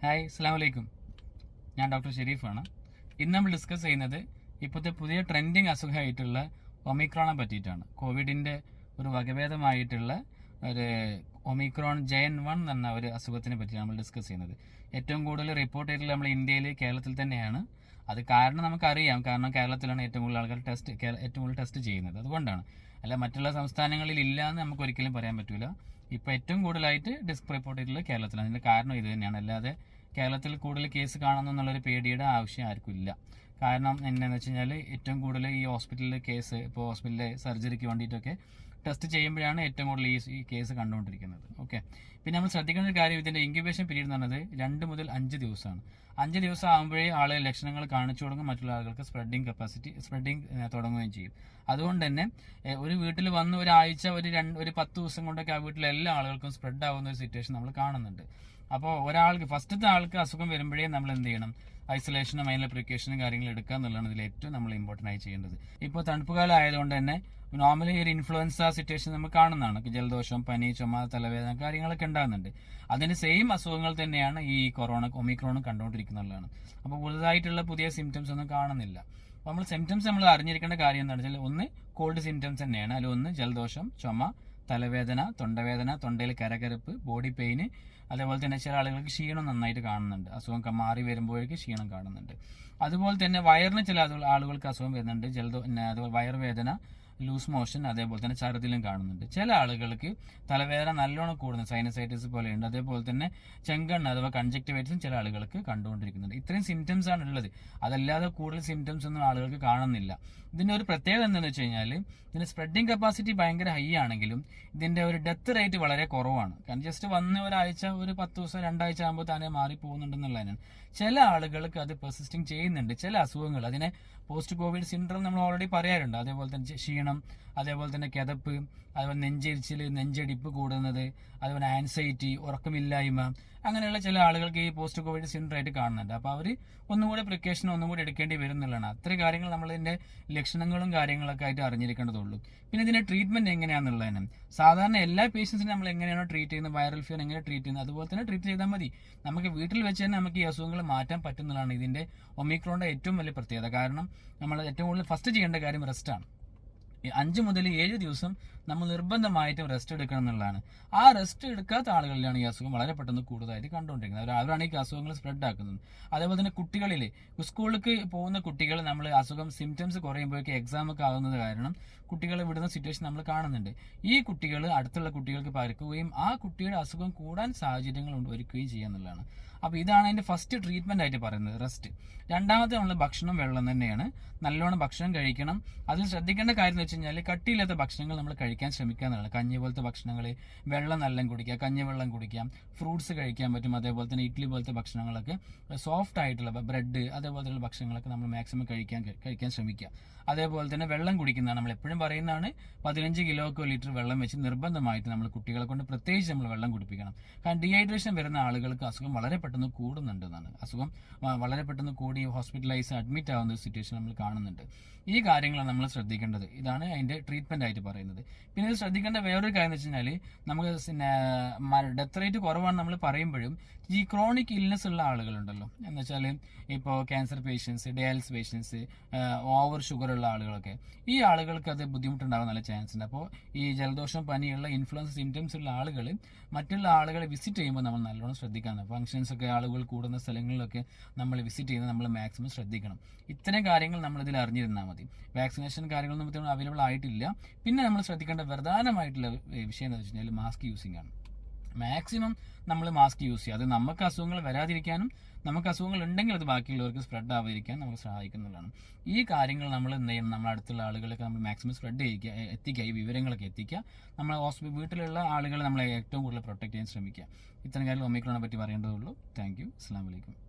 Hi അസ്സാമലൈക്കും ഞാൻ doctor ഷെരീഫാണ്. ഇന്ന് നമ്മൾ ഡിസ്കസ് ചെയ്യുന്നത് ഇപ്പോഴത്തെ പുതിയ ട്രെൻഡിങ് അസുഖമായിട്ടുള്ള ഒമിക്രോണെ പറ്റിയിട്ടാണ്. കോവിഡിന്റെ ഒരു വകഭേദമായിട്ടുള്ള ഒരു ഒമിക്രോൺ ജയൻ വൺ എന്ന ഒരു അസുഖത്തിനെ പറ്റിയാണ് നമ്മൾ ഡിസ്കസ് ചെയ്യുന്നത്. ഏറ്റവും കൂടുതൽ റിപ്പോർട്ട് ചെയ്തിട്ടുള്ള നമ്മൾ ഇന്ത്യയിൽ കേരളത്തിൽ തന്നെയാണ്. അത് കാരണം നമുക്കറിയാം. കാരണം കേരളത്തിലാണ് ഏറ്റവും കൂടുതൽ ആൾക്കാർ ടെസ്റ്റ് ഏറ്റവും കൂടുതൽ ടെസ്റ്റ് ചെയ്യുന്നത്. അതുകൊണ്ടാണ്. അല്ല മറ്റുള്ള സംസ്ഥാനങ്ങളിൽ ഇല്ല എന്ന് നമുക്ക് ഒരിക്കലും പറയാൻ പറ്റില്ല ഇപ്പോൾ ഏറ്റവും കൂടുതലായിട്ട് ഡിസ്ക് റിപ്പോർട്ട് ചെയ്തിട്ടുള്ളത് കേരളത്തിലാണ്. അതിന്റെ കാരണം ഇത് തന്നെയാണ്. അല്ലാതെ കേരളത്തിൽ കൂടുതൽ കേസ് കാണുന്നു എന്നുള്ളൊരു പേടിയുടെ ആവശ്യം ആർക്കും ഇല്ല. കാരണം എന്താണെന്ന് വെച്ച് കഴിഞ്ഞാൽ ഏറ്റവും കൂടുതൽ ഈ ഹോസ്പിറ്റലിലെ കേസ് ഇപ്പോൾ ഹോസ്പിറ്റലിലെ സർജറിക്ക് വേണ്ടിയിട്ടൊക്കെ ടെസ്റ്റ് ചെയ്യുമ്പോഴാണ് ഏറ്റവും കൂടുതൽ ഈ ഈ കേസ് കണ്ടുകൊണ്ടിരിക്കുന്നത്. ഓക്കെ പിന്നെ നമ്മൾ ശ്രദ്ധിക്കേണ്ട ഒരു കാര്യം ഇതിന്റെ ഇൻക്യുബേഷൻ പീരീഡ് എന്ന് പറഞ്ഞത് രണ്ട് മുതൽ അഞ്ച് ദിവസമാണ്. അഞ്ച് ദിവസം ആകുമ്പോഴേ ആളെ ലക്ഷണങ്ങൾ കാണിച്ചു തുടങ്ങും മറ്റുള്ള ആളുകൾക്ക് സ്പ്രെഡിങ് കപ്പാസിറ്റി സ്പ്രെഡിങ് തുടങ്ങുകയും ചെയ്യും. അതുകൊണ്ട് തന്നെ ഒരു വീട്ടിൽ വന്ന് ഒരാഴ്ച ഒരു രണ്ട് ഒരു പത്ത് ദിവസം കൊണ്ടൊക്കെ ആ വീട്ടിലെ എല്ലാ ആളുകൾക്കും സ്പ്രെഡ് ആവുന്ന ഒരു സിറ്റുവേഷൻ നമ്മൾ കാണുന്നുണ്ട്. അപ്പോൾ ഒരാൾക്ക് ഫസ്റ്റത്തെ ആൾക്ക് അസുഖം വരുമ്പോഴേ നമ്മൾ എന്ത് ചെയ്യണം? ഐസൊലേഷനും അതിനുള്ള പ്രിക്കോഷനും കാര്യങ്ങളും എടുക്കുക എന്നുള്ളതാണ് ഇതിൽ ഏറ്റവും നമ്മൾ ഇമ്പോർട്ടന്റ് ആയി ചെയ്യേണ്ടത്. ഇപ്പോൾ തണുപ്പ് കാലം ആയതുകൊണ്ട് തന്നെ നോർമലി ഒരു ഇൻഫ്ലുവൻസ സിറ്റുവേഷൻ നമ്മൾ കാണുന്നതാണ്. ജലദോഷം പനി ചുമ തലവേദന കാര്യങ്ങളൊക്കെ ഉണ്ടാകുന്നുണ്ട്. അതിന് സെയിം അസുഖങ്ങൾ തന്നെയാണ് ഈ കൊറോണ ഒമിക്രോണും കണ്ടുകൊണ്ടിരിക്കുന്നതാണ്. അപ്പോൾ പുതുതായിട്ടുള്ള പുതിയ സിംറ്റംസ് ഒന്നും കാണുന്നില്ല. നമ്മൾ സിംറ്റംസ് നമ്മൾ അറിഞ്ഞിരിക്കേണ്ട കാര്യം എന്താണെന്ന് വെച്ചാൽ ഒന്ന് കോൾഡ് സിംറ്റംസ് തന്നെയാണ്. അതിൽ ഒന്ന് ജലദോഷം ചുമ തലവേദന തൊണ്ടവേദന തൊണ്ടയിൽ കരകരപ്പ് ബോഡി പെയിന് അതേപോലെ തന്നെ ചില ആളുകൾക്ക് ക്ഷീണം നന്നായിട്ട് കാണുന്നുണ്ട്. അസുഖം മാറി വരുമ്പോഴേക്ക് ക്ഷീണം കാണുന്നുണ്ട്. അതുപോലെ തന്നെ വയറിന് ചില ആളുകൾക്ക് അസുഖം വരുന്നുണ്ട്. ജലദോ അതുപോലെ വയറുവേദന ലൂസ് മോഷൻ അതേപോലെ തന്നെ ചരതിലും കാണുന്നുണ്ട്. ചില ആളുകൾക്ക് തലവേദന നല്ലോണം കൂടുന്നു സൈനസൈറ്റിസ് പോലെയുണ്ട്. അതേപോലെ തന്നെ ചെങ്കണ്ണ് അഥവാ കൺജക്ടിവൈറ്റിസും ചില ആളുകൾക്ക് കണ്ടുകൊണ്ടിരിക്കുന്നുണ്ട്. ഇത്രയും സിംറ്റംസ് ആണ് ഉള്ളത്. അതല്ലാതെ കൂടുതൽ സിംറ്റംസ് ഒന്നും ആളുകൾക്ക് കാണുന്നില്ല. ഇതിന്റെ ഒരു പ്രത്യേകത എന്താണെന്ന് വെച്ച് കഴിഞ്ഞാൽ ഇതിന്റെ സ്പ്രെഡിങ് കപ്പാസിറ്റി ഭയങ്കര ഹൈ ആണെങ്കിലും ഇതിന്റെ ഒരു ഡെത്ത് റേറ്റ് വളരെ കുറവാണ്. കാരണം ജസ്റ്റ് വന്ന ഒരാഴ്ച ഒരു പത്ത് ദിവസം രണ്ടാഴ്ച ആകുമ്പോൾ തന്നെ മാറി പോകുന്നുണ്ടെന്നുള്ളതിനാണ് ചില ആളുകൾക്ക് അത് പെർസിസ്റ്റിംഗ് ചെയ്യുന്നുണ്ട്. ചില അസുഖങ്ങൾ അതിനെ പോസ്റ്റ് കോവിഡ് സിൻഡ്രം നമ്മൾ ഓൾറെഡി പറയാറുണ്ട്. അതേപോലെ തന്നെ ക്ഷീണം അതേപോലെ തന്നെ കിതപ്പ് അതുപോലെ നെഞ്ചരിച്ചിൽ നെഞ്ചടിപ്പ് കൂടുന്നത് അതുപോലെ ആൻസൈറ്റി ഉറക്കമില്ലായ്മ അങ്ങനെയുള്ള ചില ആളുകൾക്ക് ഈ പോസ്റ്റ് കോവിഡ് സിൻഡ്രം ആയിട്ട് കാണുന്നുണ്ട്. അപ്പോൾ അവർ ഒന്നുകൂടെ പ്രിക്കോഷൻ ഒന്നുകൂടി എടുക്കേണ്ടി വരുന്നുള്ളതാണ്. അത്ര കാര്യങ്ങൾ നമ്മൾ ഇതിന്റെ ലക്ഷണങ്ങളും കാര്യങ്ങളൊക്കെ ആയിട്ട് അറിഞ്ഞിരിക്കേണ്ടതുള്ളൂ. പിന്നെ ഇതിന്റെ ട്രീറ്റ്മെന്റ് എങ്ങനെയാണെന്നുള്ളതിന് സാധാരണ എല്ലാ പേഷ്യൻസിനും നമ്മൾ എങ്ങനെയാണോ ട്രീറ്റ് ചെയ്യുന്നത്? വൈറൽ ഫീവർ എങ്ങനെ ട്രീറ്റ് ചെയ്യുന്നത്? അതുപോലെ തന്നെ ട്രീറ്റ് ചെയ്താൽ മതി. നമുക്ക് വീട്ടിൽ വെച്ച് തന്നെ നമുക്ക് ഈ അസുഖങ്ങൾ മാറ്റാൻ പറ്റുന്നതാണ് ഇതിന്റെ ഒമിക്രോണിന്റെ ഏറ്റവും വലിയ പ്രത്യേകത. കാരണം നമ്മൾ ഏറ്റവും കൂടുതൽ ഫസ്റ്റ് ചെയ്യേണ്ട കാര്യം റെസ്റ്റ് ആണ്. ഈ അഞ്ച് മുതൽ ഏഴ് ദിവസം നമ്മൾ നിർബന്ധമായിട്ട് റെസ്റ്റ് എടുക്കണം എന്നുള്ളതാണ്. ആ റെസ്റ്റ് എടുക്കാത്ത ആളുകളിലാണ് ഈ അസുഖം വളരെ പെട്ടെന്ന് കൂടുതലായിട്ട് കണ്ടുകൊണ്ടിരിക്കുന്നത്. അവരാണ് ഈ അസുഖങ്ങൾ സ്പ്രെഡ് ആക്കുന്നത്. അതേപോലെ തന്നെ കുട്ടികളിൽ സ്കൂളിലേക്ക് പോകുന്ന കുട്ടികൾ നമ്മൾ അസുഖം സിംറ്റംസ് കുറയുമ്പോഴേക്കും എക്സാം ഒക്കെ ആകുന്നത് കാരണം കുട്ടികളെ വിടുന്ന സിറ്റുവേഷൻ നമ്മൾ കാണുന്നുണ്ട്. ഈ കുട്ടികൾ അടുത്തുള്ള കുട്ടികൾക്ക് പരക്കുകയും ആ കുട്ടിയുടെ അസുഖം കൂടാൻ സാഹചര്യങ്ങൾ ഒരുക്കുകയും ചെയ്യുക എന്നുള്ളതാണ്. അപ്പോൾ ഇതാണ് അതിന്റെ ഫസ്റ്റ് ട്രീറ്റ്മെന്റ് ആയിട്ട് പറയുന്നത് റെസ്റ്റ് രണ്ടാമത്തെ നമ്മൾ ഭക്ഷണം വെള്ളം തന്നെയാണ്. നല്ലോണം ഭക്ഷണം കഴിക്കണം. അതിൽ ശ്രദ്ധിക്കേണ്ട കാര്യം എന്ന് കഴിഞ്ഞാൽ കട്ടിയില്ലാത്ത ഭക്ഷണങ്ങൾ നമ്മൾ കഴിക്കാൻ ശ്രമിക്കുക എന്നുള്ളത് കഞ്ഞി പോലത്തെ ഭക്ഷണങ്ങൾ വെള്ളം നല്ല കുടിക്കുക കഞ്ഞി വെള്ളം കുടിക്കാം ഫ്രൂട്ട്സ് കഴിക്കാൻ പറ്റും. അതേപോലെ തന്നെ ഇഡ്ഡലി പോലത്തെ ഭക്ഷണങ്ങളൊക്കെ സോഫ്റ്റ് ആയിട്ടുള്ള ബ്രെഡ് അതേപോലത്തെ ഭക്ഷണങ്ങളൊക്കെ നമ്മൾ മാക്സിമം കഴിക്കാൻ കഴിക്കാൻ ശ്രമിക്കുക. അതേപോലെ തന്നെ വെള്ളം കുടിക്കുന്നതാണ് നമ്മൾ എപ്പോഴും പറയുന്നതാണ്. പതിനഞ്ച് കിലോക്കോ ലിറ്റർ വെള്ളം വെച്ച് നിർബന്ധമായിട്ട് നമ്മൾ കുട്ടികളെ കൊണ്ട് പ്രത്യേകിച്ച് നമ്മൾ വെള്ളം കുടിപ്പിക്കണം. കാരണം ഡീഹൈഡ്രേഷൻ വരുന്ന ആളുകൾക്ക് അസുഖം വളരെ പെട്ടെന്ന് കൂടുന്നുണ്ടെന്നാണ്. അസുഖം വളരെ പെട്ടെന്ന് കൂടി ഹോസ്പിറ്റലൈസ് അഡ്മിറ്റ് ആവുന്ന സിറ്റുവേഷൻ നമ്മൾ കാണുന്നുണ്ട്. ഈ കാര്യങ്ങളാണ് നമ്മൾ ശ്രദ്ധിക്കേണ്ടത്. ഇതാണ് അതിന്റെ ട്രീറ്റ്മെന്റ് ആയിട്ട് പറയുന്നത്. പിന്നെ ഇത് ശ്രദ്ധിക്കേണ്ട വേറൊരു കാര്യം എന്ന് വെച്ച് കഴിഞ്ഞാൽ നമുക്ക് പിന്നെ ഡെത്ത് റേറ്റ് കുറവാണ് നമ്മൾ പറയുമ്പോഴും ഈ ക്രോണിക് ഇൽനെസ് ഉള്ള ആളുകളുണ്ടല്ലോ. എന്ന് വെച്ചാൽ ഇപ്പോൾ cancer patients dialysis patients over sugar ഉള്ള ആളുകളൊക്കെ. ഈ ആളുകൾക്ക് അത് ബുദ്ധിമുട്ടുണ്ടാകാൻ നല്ല ചാൻസ് ഉണ്ട്. അപ്പോൾ ഈ ജലദോഷം പനിയുള്ള ഇൻഫ്ലുവൻസ് സിംറ്റംസ് ഉള്ള ആളുകൾ മറ്റുള്ള ആളുകളെ വിസിറ്റ് ചെയ്യുമ്പോൾ നമ്മൾ നല്ലോണം ശ്രദ്ധിക്കണം. ഫംഗ്ഷൻസ് ഒക്കെ ആളുകൾ കൂടുന്ന സ്ഥലങ്ങളിലൊക്കെ നമ്മൾ വിസിറ്റ് ചെയ്യുന്നത് നമ്മൾ മാക്സിമം ശ്രദ്ധിക്കണം. ഇത്തരം കാര്യങ്ങൾ നമ്മൾ ഇതിൽ അറിഞ്ഞിരുന്നാൽ മതി. വാക്സിനേഷൻ കാര്യങ്ങളൊന്നും നമുക്ക് അവൈലബിൾ ആയിട്ടില്ല. പിന്നെ നമ്മൾ ശ്രദ്ധിക്കേണ്ട പ്രധാനമായിട്ടുള്ള വിഷയം എന്താ വെച്ച് കഴിഞ്ഞാൽ മാസ്ക് യൂസിംഗ് ആണ്. മാക്സിമം നമ്മൾ മാസ്ക് യൂസ് ചെയ്യുക അത് നമുക്ക് അസുഖങ്ങൾ വരാതിരിക്കാനും നമുക്ക് അസുഖങ്ങൾ ഉണ്ടെങ്കിൽ അത് ബാക്കിയുള്ളവർക്ക് സ്പ്രെഡ് ആവാതിരിക്കാൻ നമുക്ക് സഹായിക്കുന്നതാണ് ഈ കാര്യങ്ങൾ നമ്മൾ എന്ത് ചെയ്യണം? നമ്മുടെ അടുത്തുള്ള ആളുകളൊക്കെ നമ്മൾ മാക്സിമം സ്പ്രെഡ് ചെയ്യിക്കുക എത്തിക്കുക ഈ വിവരങ്ങളൊക്കെ എത്തിക്കുക. നമ്മൾ ഹോസ്പിറ്റൽ വീട്ടിലുള്ള ആളുകളെ നമ്മളെ ഏറ്റവും കൂടുതൽ പ്രൊട്ടക്ട് ചെയ്യാൻ ശ്രമിക്കുക. ഇത്തരം കാര്യങ്ങൾ ഒമിക്രോണെ പറ്റി പറയേണ്ടതുള്ളൂ. താങ്ക് യു അസ്സാം വലൈക്കും